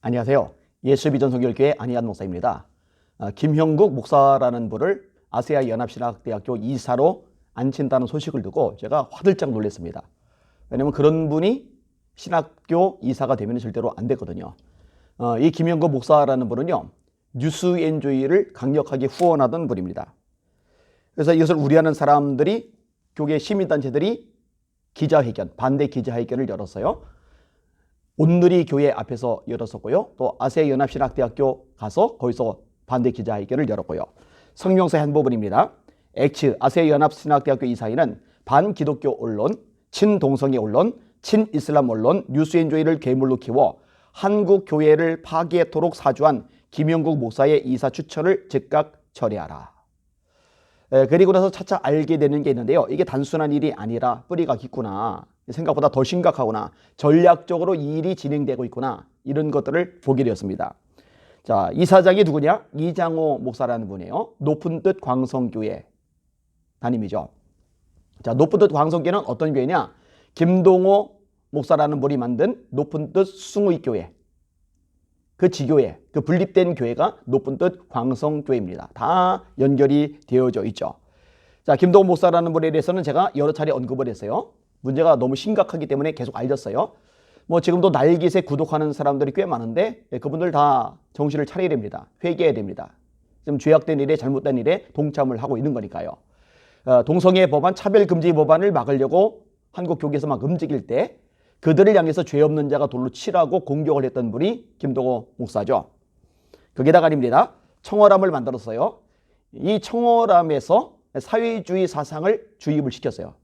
안녕하세요. 예수비전 성결교회 안희한 목사입니다. 아, 김형국 목사라는 분을 아세아 연합신학대학교 이사로 앉힌다는 소식을 듣고 제가 화들짝 놀랐습니다. 왜냐하면 그런 분이 신학교 이사가 되면 절대로 안 되거든요. 어, 이 김형국 목사라는 분은요 뉴스엔조이를 강력하게 후원하던 분입니다. 그래서 이것을 우려하는 사람들이 교계 시민단체들이 기자회견, 반대 기자회견을 열었어요. 온누리 교회 앞에서 열었었고요. 또 아세 연합신학대학교 가서 거기서 반대 기자회견을 열었고요. 성명서의 한 부분입니다. X 아세 연합신학대학교 이사회는 반기독교 언론, 친동성애 언론, 친이슬람 언론, 뉴스엔조이를 괴물로 키워 한국 교회를 파괴토록 사주한 김영국 목사의 이사 추천을 즉각 처리하라. 에, 그리고 나서 차차 알게 되는 게 있는데요. 이게 단순한 일이 아니라 뿌리가 깊구나. 생각보다 더 심각하구나. 전략적으로 이 일이 진행되고 있구나. 이런 것들을 보게 되었습니다. 자, 이 사장이 누구냐? 이장호 목사라는 분이에요. 높은 뜻 광성교회 담임이죠. 자, 높은 뜻 광성교회는 어떤 교회냐? 김동호 목사라는 분이 만든 높은 뜻 숭의교회. 그 지교회, 그 분립된 교회가 높은 뜻 광성교회입니다. 다 연결이 되어져 있죠. 자, 김동호 목사라는 분에 대해서는 제가 여러 차례 언급을 했어요. 문제가 너무 심각하기 때문에 계속 알렸어요. 뭐 지금도 날깃에 구독하는 사람들이 꽤 많은데 예, 그분들 다 정신을 차려야 됩니다. 회개해야 됩니다. 지금 죄악된 일에 잘못된 일에 동참을 하고 있는 거니까요. 어, 동성애 법안, 차별금지 법안을 막으려고 한국 교계에서 막 움직일 때 그들을 향해서 죄 없는 자가 돌로 치라고 공격을 했던 분이 김동호 목사죠. 거기다가 아닙니다. 청어람을 만들었어요. 이 청어람에서 사회주의 사상을 주입을 시켰어요.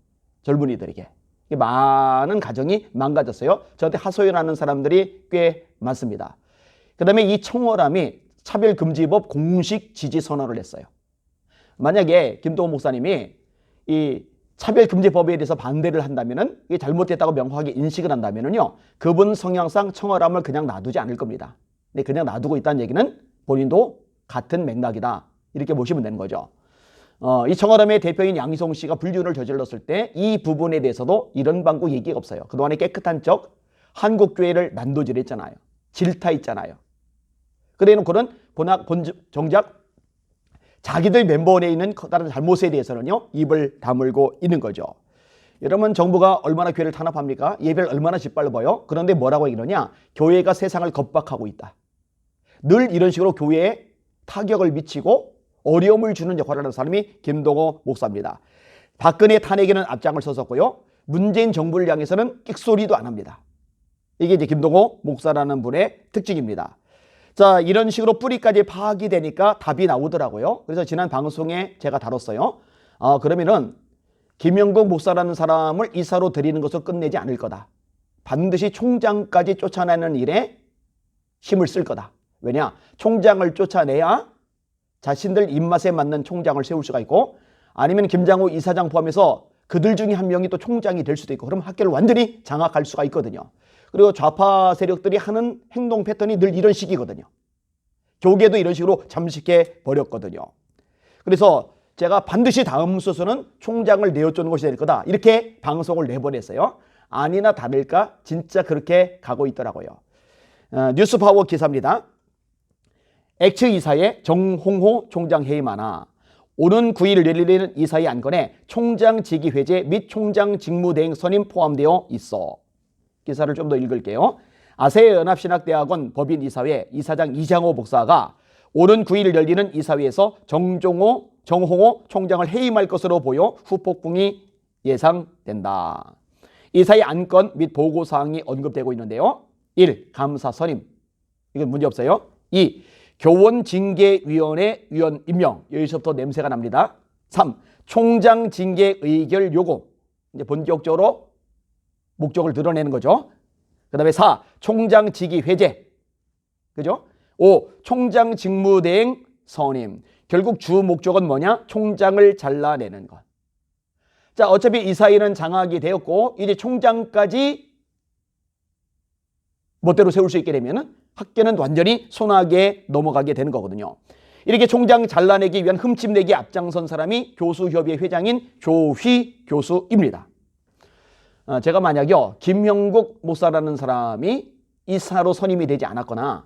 젊은이들에게. 많은 가정이 망가졌어요. 저한테 하소연하는 사람들이 꽤 많습니다. 그 다음에 이 청어람이 차별금지법 공식 지지 선언을 했어요. 만약에 김동호 목사님이 이 차별금지법에 대해서 반대를 한다면은 이게 잘못됐다고 명확하게 인식을 한다면은요, 그분 성향상 청어람을 그냥 놔두지 않을 겁니다. 근데 그냥 놔두고 있다는 얘기는 본인도 같은 맥락이다. 이렇게 보시면 되는 거죠. 어, 이 청어람의 대표인 양희성 씨가 불륜을 저질렀을 때 이 부분에 대해서도 이런 방구 얘기가 없어요. 그동안에 깨끗한 척 한국교회를 난도질했잖아요. 질타했잖아요. 그래 놓고는 본학, 본, 정작 자기들 멤버 내에 있는 커다란 잘못에 대해서는요, 입을 다물고 있는 거죠. 여러분, 정부가 얼마나 교회를 탄압합니까? 예배를 얼마나 짓밟아요? 그런데 뭐라고 이러냐? 교회가 세상을 겁박하고 있다. 늘 이런 식으로 교회에 타격을 미치고 어려움을 주는 역할을 하는 사람이 김동호 목사입니다. 박근혜 탄핵에는 앞장을 섰었고요. 문재인 정부를 향해서는 끽소리도 안 합니다. 이게 이제 김동호 목사라는 분의 특징입니다. 자, 이런 식으로 뿌리까지 파악이 되니까 답이 나오더라고요. 그래서 지난 방송에 제가 다뤘어요. 어, 그러면은 김영국 목사라는 사람을 이사로 드리는 것을 끝내지 않을 거다. 반드시 총장까지 쫓아내는 일에 힘을 쓸 거다. 왜냐? 총장을 쫓아내야 자신들 입맛에 맞는 총장을 세울 수가 있고 아니면 김장호 이사장 포함해서 그들 중에 한 명이 또 총장이 될 수도 있고 그럼 학교를 완전히 장악할 수가 있거든요. 그리고 좌파 세력들이 하는 행동 패턴이 늘 이런 식이거든요. 교계도 이런 식으로 잠식해 버렸거든요. 그래서 제가 반드시 다음 수소는 총장을 내어주는 것이 될 거다. 이렇게 방송을 내보냈어요. 아니나 다를까 진짜 그렇게 가고 있더라고요. 어, 뉴스파워 기사입니다. 엑츠 이사의 정홍호 총장 해임하나 오는 9일 열리는 이사의 안건에 총장 직위 회제 및 총장 직무대행 선임 포함되어 있어. 기사를 좀 더 읽을게요. 아세연합신학대학원 법인이사회 이사장 이장호 목사가 오는 9일 열리는 이사회에서 정종호, 정홍호 총장을 해임할 것으로 보여 후폭풍이 예상된다. 이사의 안건 및 보고사항이 언급되고 있는데요. 1. 감사 선임. 이건 문제 없어요. 2. 교원징계위원회 위원 임명. 여기서부터 냄새가 납니다. 3. 총장 징계 의결 요구. 이제 본격적으로 목적을 드러내는 거죠. 그 다음에 4. 총장 직위 회제. 그죠? 5. 총장 직무대행 선임. 결국 주 목적은 뭐냐? 총장을 잘라내는 것. 자, 어차피 이 사이는 장악이 되었고, 이제 총장까지 멋대로 세울 수 있게 되면 은 학교는 완전히 손아귀에 넘어가게 되는 거거든요. 이렇게 총장 잘라내기 위한 흠집내기 앞장선 사람이 교수협의회 회장인 조휘 교수입니다. 어, 제가 만약요 김형국 목사라는 사람이 이사로 선임이 되지 않았거나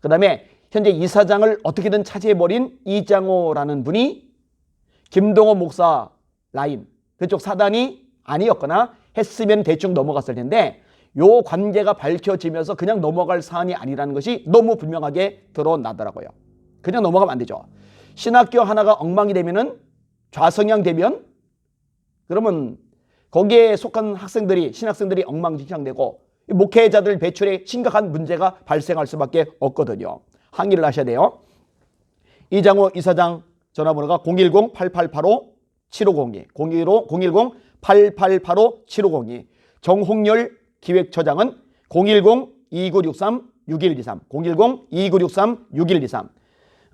그 다음에 현재 이사장을 어떻게든 차지해버린 이장호라는 분이 김동호 목사 라인 그쪽 사단이 아니었거나 했으면 대충 넘어갔을 텐데 요 관계가 밝혀지면서 그냥 넘어갈 사안이 아니라는 것이 너무 분명하게 드러나더라고요. 그냥 넘어가면 안 되죠. 신학교 하나가 엉망이 되면은 좌성향 되면 그러면 거기에 속한 학생들이 신학생들이 엉망진창되고 목회자들 배출에 심각한 문제가 발생할 수밖에 없거든요. 항의를 하셔야 돼요. 이장호 이사장 전화번호가 010-8885-7502, 015-010-8885-7502, 정홍열 기획처장은 010-2963-6123, 010-2963-6123.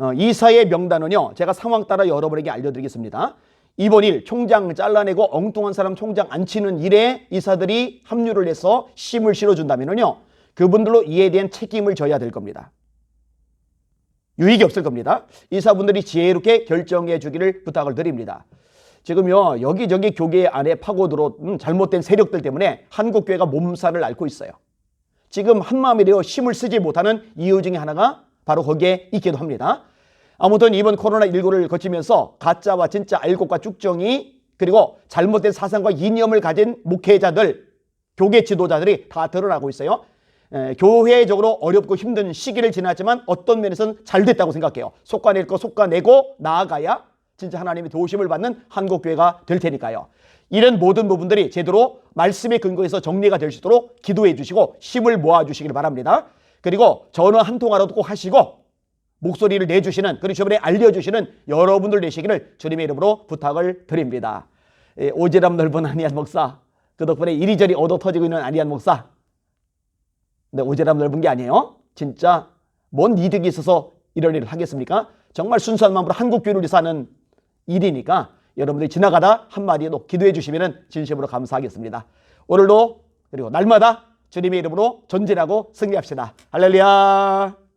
어, 이사의 명단은요, 제가 상황 따라 여러분에게 알려드리겠습니다. 이번 일 총장 잘라내고 엉뚱한 사람 총장 안 치는 일에 이사들이 합류를 해서 심을 실어준다면요, 그분들로 이에 대한 책임을 져야 될 겁니다. 유익이 없을 겁니다. 이사분들이 지혜롭게 결정해 주기를 부탁을 드립니다. 지금요 여기저기 교계 안에 파고들어 잘못된 세력들 때문에 한국 교회가 몸살을 앓고 있어요. 지금 한 마음이 되어 힘을 쓰지 못하는 이유 중에 하나가 바로 거기에 있기도 합니다. 아무튼 이번 코로나 19를 거치면서 가짜와 진짜 알곡과 쭉정이 그리고 잘못된 사상과 이념을 가진 목회자들, 교계 지도자들이 다 드러나고 있어요. 에, 교회적으로 어렵고 힘든 시기를 지났지만 어떤 면에서는 잘 됐다고 생각해요. 속아낼 거 속아내고 나아가야 진짜 하나님의 도우심을 받는 한국교회가 될 테니까요. 이런 모든 부분들이 제대로 말씀의 근거에서 정리가 될 수 있도록 기도해 주시고 힘을 모아 주시길 바랍니다. 그리고 전화 한 통화라도 꼭 하시고 목소리를 내주시는 그리고 주변에 알려주시는 여러분들 되시기를 주님의 이름으로 부탁을 드립니다. 예, 오지랖 넓은 아니한 목사 그 덕분에 이리저리 얻어 터지고 있는 아니한 목사 근데 오지랖 넓은 게 아니에요. 진짜 뭔 이득이 있어서 이런 일을 하겠습니까? 정말 순수한 마음으로 한국교회를 위해서 하는 일이니까 여러분들이 지나가다 한마디도 기도해 주시면 진심으로 감사하겠습니다. 오늘도 그리고 날마다 주님의 이름으로 전진하고 승리합시다. 할렐루야.